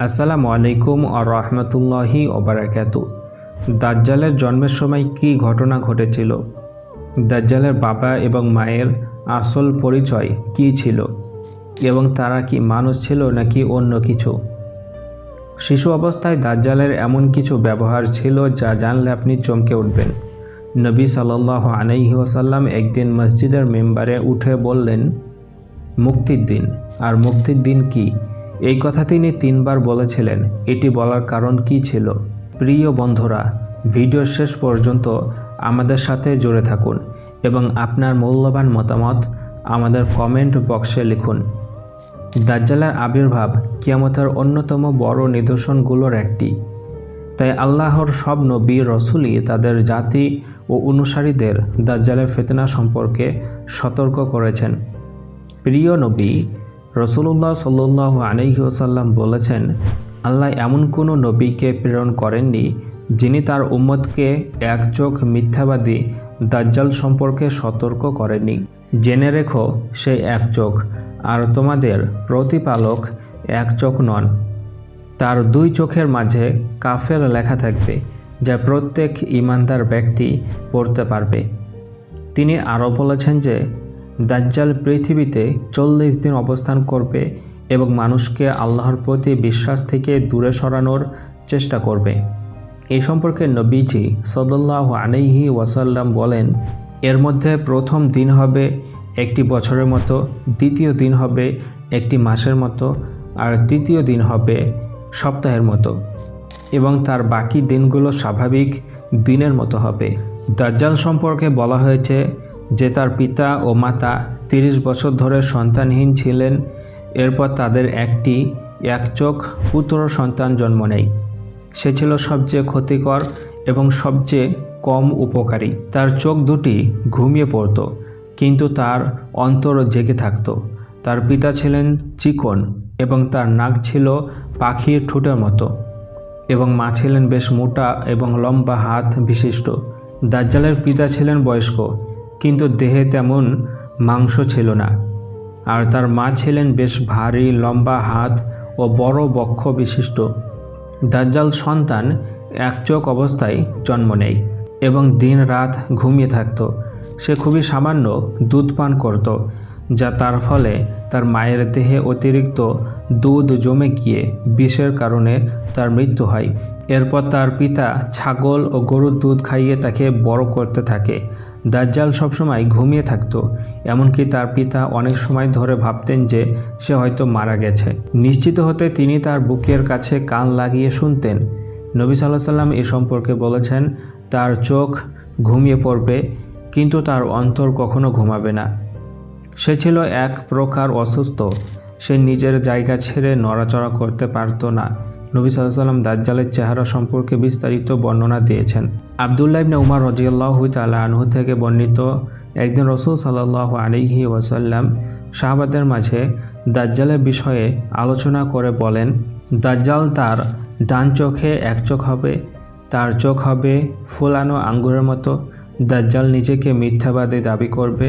আসসালামু আলাইকুম আ রহমতুল্লাহি ওবরাকাত দাজ্জালের জন্মের সময় কি ঘটনা ঘটেছিল? দাজ্জালের বাবা এবং মায়ের আসল পরিচয় কি ছিল? এবং তারা কি মানুষ ছিল নাকি অন্য কিছু? শিশু অবস্থায় দাজ্জালের এমন কিছু ব্যবহার ছিল যা জানলে আপনি চমকে উঠবেন। নবী সাল্লাহ আলাইহি ওসাল্লাম একদিন মসজিদের মেম্বারে উঠে বললেন, মুক্তির দিন। আর মুক্তির দিন কি? এই কথা তিনি তিনবার বলেছিলেন, এটি বলার কারণ কি ছিল? প্রিয় বন্ধুরা, ভিডিও শেষ পর্যন্ত আমাদের সাথে জুড়ে থাকুন এবং আপনার মূল্যবান মতামত আমাদের কমেন্ট বক্সে লিখুন। দাজ্জালের আবির্ভাব কিয়ামতের অন্যতম বড় নিদর্শনগুলোর একটি। তাই আল্লাহর সব নবী রসুলই তাদের জাতি ও অনুসারীদের দাজ্জালের ফেতনা সম্পর্কে সতর্ক করেছেন। প্রিয় নবী রসুল্লাহ সাল্লাহ আলহিউসাল্লাম বলেছেন, আল্লাহ এমন কোনো নবীকে প্রেরণ করেননি যিনি তার উম্মতকে এক চোখ মিথ্যাবাদী দাজ্জাল সম্পর্কে সতর্ক করেননি। জেনে রেখো সেই এক চোখ, আর তোমাদের প্রতিপালক এক চোখ নন। তার দুই চোখের মাঝে কাফের লেখা থাকবে, যা প্রত্যেক ইমানদার ব্যক্তি পড়তে পারবে। তিনি আরও বলেছেন যে দাজ্জাল পৃথিবীতে চল্লিশ দিন অবস্থান করবে এবং মানুষকে আল্লাহর প্রতি বিশ্বাস থেকে দূরে সরানোর চেষ্টা করবে। এই সম্পর্কে নবীজি সদল্লাহ আলাইহি ওয়াসাল্লাম বলেন, এর মধ্যে প্রথম দিন হবে একটি বছরের মতো, দ্বিতীয় দিন হবে একটি মাসের মতো, আর তৃতীয় দিন হবে সপ্তাহের মতো। এবং তার বাকি দিনগুলো স্বাভাবিক দিনের মতো হবে। দাজ্জাল সম্পর্কে বলা হয়েছে যে তার পিতা ও মাতা তিরিশ বছর ধরে সন্তানহীন ছিলেন, এরপর তাদের একটি এক চোখ পুত্র সন্তান জন্ম নেয়। সে ছিল সবচেয়ে ক্ষতিকর এবং সবচেয়ে কম উপকারী। তার চোখ দুটি ঘুমিয়ে পড়ত, কিন্তু তার অন্তর জেগে থাকত। তার পিতা ছিলেন চিকন এবং তার নাক ছিল পাখির ঠোঁটের মতো এবং মা ছিলেন বেশ মোটা এবং লম্বা হাত বিশিষ্ট। দাজ্জালের পিতা ছিলেন বয়স্ক কিন্তু দেহে তেমন মাংস ছিল না। আর তার মা ছিলেন বেশ ভারী, লম্বা হাত ও বড় বক্ষ বিশিষ্ট। দাজ্জাল সন্তান এক চোখ অবস্থায় জন্ম নেয় এবং দিন রাত ঘুমিয়ে থাকত। সে খুবই সামান্য দুধ পান করত, যা তার ফলে তার মায়ের দেহে অতিরিক্ত দুধ জমে গিয়ে বিষের কারণে তার মৃত্যু হয়। এরপর তার পিতা ছাগল ও গরুর দুধ খাইয়ে তাকে বড় করতে থাকে। দাজ্জাল সবসময় ঘুমিয়ে থাকতো, এমনকি তার পিতা অনেক সময় ধরে ভাবতেন যে সে হয়তো মারা গেছে। নিশ্চিত হতে তিনি তার বুকের কাছে কান লাগিয়ে শুনতেন। নবী সাল্লাহ সাল্লাম এ সম্পর্কে বলেছেন, তার চোখ ঘুমিয়ে পড়বে, কিন্তু তার অন্তর কখনো ঘুমাবে না। সে ছিল এক প্রকার অসুস্থ। সে নিজের জায়গা ছেড়ে নড়াচড়া করতে পারত না। নবী সাল্লাম দাজ্জালের চেহারা সম্পর্কে বিস্তারিত বর্ণনা দিয়েছেন। আবদুল্লাহ ইবনে উমার রজিয়াল্লাহ তালা আনহু থেকে বর্ণিত একদিন রসুল সাল্লাহ আলিহি ওয়াসাল্লাম শাহবাদের মাঝে দাজ্জালের বিষয়ে আলোচনা করে বলেন, দাজ্জাল তার ডান চোখে এক চোখ হবে, তার চোখ হবে ফুলানো আঙ্গুরের মতো। দাজ্জাল নিজেকে মিথ্যাবাদী দাবি করবে,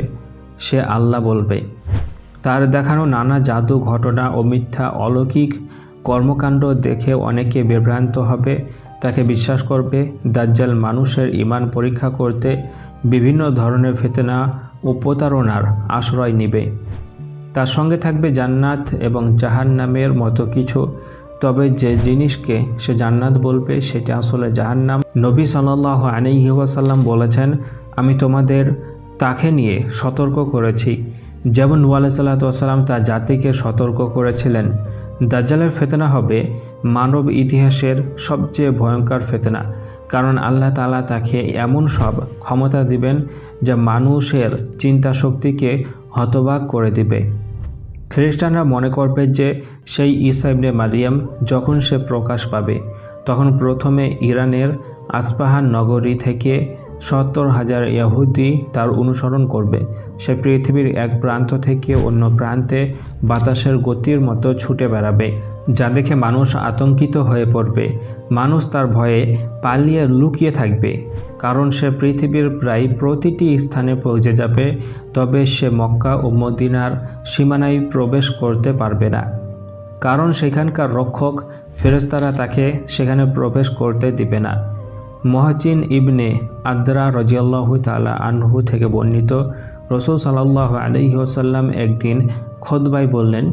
সে আল্লাহ বলবে। তার দেখানো নানা জাদু ঘটনা ও মিথ্যা অলৌকিক কর্মকাণ্ড দেখে অনেকে বিভ্রান্ত হবে। তাকে বিশ্বাস করবে, দাজ্জাল মানুষের ইমান পরীক্ষা করতে বিভিন্ন ধরনের ফেতনা ও প্রতারণার আশ্রয় নেবে। তার সঙ্গে থাকবে জান্নাত এবং জাহান্নামের মতো কিছু। তবে যে জিনিসকে সে জান্নাত বলবে, সেটা আসলে জাহান্নাম। নবী সাল্লাহ আলিহাসাল্লাম বলেছেন, আমি তোমাদের তাকে নিয়ে সতর্ক করেছি। যেমন নু আলাইসাল্লাম তার জাতিকে সতর্ক করেছিলেন। দাজ্জালের ফেতনা হবে মানব ইতিহাসের সবচেয়ে ভয়ঙ্কর ফেতনা। কারণ আল্লাহ তালা তাকে এমন সব ক্ষমতা দিবেন যা মানুষের চিন্তা শক্তিকে হতবাক করে দিবে। খ্রিস্টানরা মনে করবে যে সেই ইসাইবনে মারিয়াম যখন সে প্রকাশ পাবে, তখন প্রথমে ইরানের আসপাহান নগরী থেকে সত্তর হাজার ইয়াহুদি তার অনুসরণ করবে। সে পৃথিবীর এক প্রান্ত থেকে অন্য প্রান্তে বাতাসের গতির মতো ছুটে বেড়াবে, যা দেখে মানুষ আতঙ্কিত হয়ে পড়বে। মানুষ তার ভয়ে পালিয়ে লুকিয়ে থাকবে, কারণ সে পৃথিবীর প্রায় প্রতিটি স্থানে পৌঁছে যাবে, তবে সে মক্কা ও মদিনার সীমানায় প্রবেশ করতে পারবে না। কারণ সেখানকার রক্ষক ফেরেস্তারা তাকে সেখানে প্রবেশ করতে দিবে না। মহাচিন ইবনে আদ্রা রজিয়াল্লাহু তালা আনহু থেকে বর্ণিত, রসুল সাল্লাহ আলহি ওসাল্লাম একদিন খোদবাই বললেন,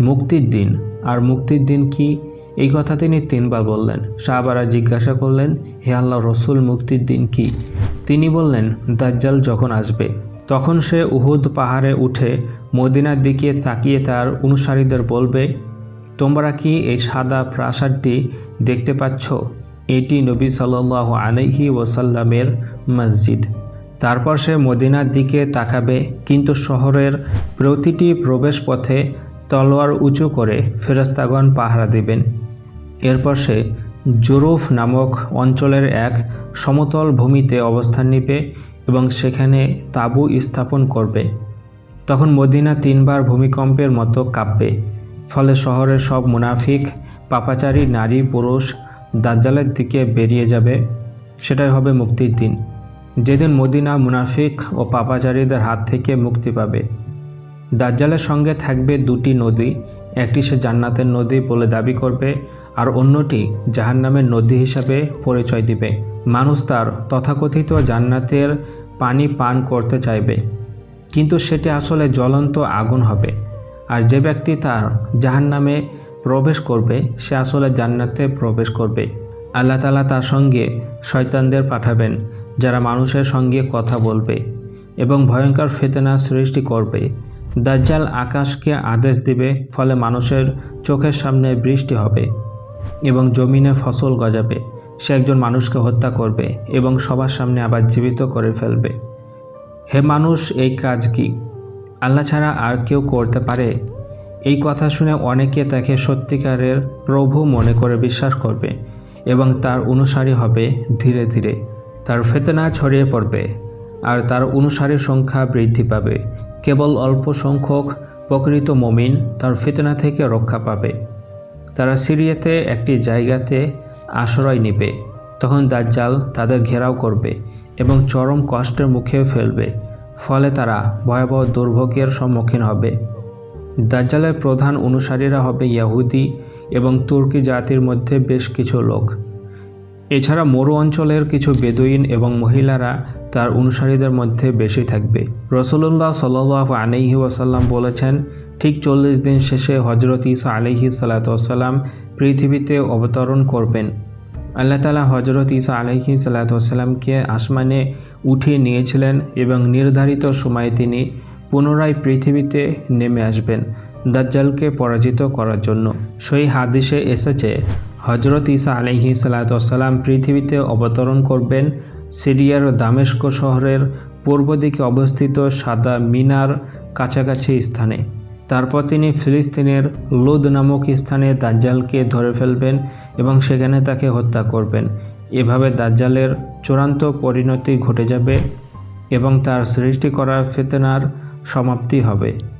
মুক্তির দিন। আর মুক্তির দিন কি? এই কথা তিনি তিনবার বললেন। সাহাবারা জিজ্ঞাসা করলেন, হে আল্লাহ রসুল, মুক্তির দিন কি? তিনি বললেন, দাজ্জাল যখন আসবে, তখন সে উহুদ পাহাড়ে উঠে মদিনার দিকে তাকিয়ে তার অনুসারীদের বলবে, তোমরা কি এই সাদা প্রাসাদটি দেখতে পাচ্ছ? এটি নবী সাল্লাহ আলহি ওসাল্লামের মসজিদ। তারপর সে মদিনার দিকে তাকাবে, কিন্তু শহরের প্রতিটি প্রবেশ পথে তলোয়ার উঁচু করে ফেরস্তাগণ পাহারা দেবেন। এরপর সে জুরুফ নামক অঞ্চলের এক সমতল ভূমিতে অবস্থান নিবে এবং সেখানে তাঁবু স্থাপন করবে। তখন মদিনা তিনবার ভূমিকম্পের মতো কাঁপবে, ফলে শহরের সব মুনাফিক, পাপাচারী, নারী, পুরুষ দাজ্জালের দিকে বেরিয়ে যাবে, সেটাই হবে মুক্তির দিন। যেদিন মদিনা মুনাফিক ও পাপাচারীদের হাত থেকে মুক্তি পাবে। দাজ্জালের সঙ্গে থাকবে দুটি নদী, একটি সে জান্নাতের নদী বলে দাবি করবে আর অন্যটি জাহান্নামের নদী হিসাবে পরিচয় দিবে। মানুষ তার তথাকথিত জান্নাতের পানি পান করতে চাইবে, কিন্তু সেটি আসলে জ্বলন্ত আগুন হবে। আর যে ব্যক্তি তার জাহান্নামে প্রবেশ করবে, সে আসলে জান্নাতে প্রবেশ করবে। আল্লাহ তালা তার সঙ্গে শয়তানদের পাঠাবেন, যারা মানুষের সঙ্গে কথা বলবে এবং ভয়ঙ্কর ফেতনা সৃষ্টি করবে। দাজ্জাল আকাশকে আদেশ দিবে, ফলে মানুষের চোখের সামনে বৃষ্টি হবে এবং জমিনে ফসল গজাবে। সে একজন মানুষকে হত্যা করবে এবং সবার সামনে আবার জীবিত করে ফেলবে। হে মানুষ, এই কাজ কি? আল্লাহ ছাড়া আর কেউ করতে পারে? এই কথা শুনে অনেকে তাকে সত্যিকারের প্রভু মনে করে বিশ্বাস করবে এবং তার অনুসারী হবে ধীরে ধীরে। তার ফেতনা ছড়িয়ে পড়বে আর তার অনুসারীর সংখ্যা বৃদ্ধি পাবে। কেবল অল্প সংখ্যক প্রকৃত মমিন তার ফেতনা থেকে রক্ষা পাবে। তারা সিরিয়াতে একটি জায়গাতে আশ্রয় নিবে। তখন দাজ্জাল তাদের ঘেরাও করবে এবং চরম কষ্টের মুখে ফেলবে। ফলে তারা ভয়াবহ দুর্ভোগের সম্মুখীন হবে। দাজ্জালের প্রধান অনুসারীরা হবে ইয়াহুদি এবং তুর্কি জাতির মধ্যে বেশ কিছু লোক। এছাড়া মরু অঞ্চলের কিছু বেদুইন এবং মহিলারা তার অনুসারীদের মধ্যে বেশি থাকবে। রসুল্লাহ সাল্লাহ আলহি ওয়াসাল্লাম বলেছেন, ঠিক চল্লিশ দিন শেষে হজরত ইসা আলহি সাল্লাতাম পৃথিবীতে অবতরণ করবেন। আল্লাহ তালা হজরত ইসা আলহি সাল্লাতামকে আসমানে উঠিয়ে নিয়েছিলেন এবং নির্ধারিত সময়ে তিনি পুনরায় পৃথিবীতে নেমে আসবেন দাজ্জালকে পরাজিত করার জন্য। সেই হাদিসে এসেছে হজরত ইসা আলহি সাল্লাতাম পৃথিবীতে অবতরণ করবেন সিরিয়ার দামেস্ক শহরের পূর্ব দিকে অবস্থিত সাদা মিনার কাছাকাছি স্থানে। তারপর তিনি ফিলিস্তিনের লুদ নামক স্থানে দাজ্জালকে ধরে ফেলবেন এবং সেখানে তাকে হত্যা করবেন। এভাবে দাজ্জালের চূড়ান্ত পরিণতি ঘটে যাবে এবং তার সৃষ্টি করা ফেতনার সমাপ্তি হবে।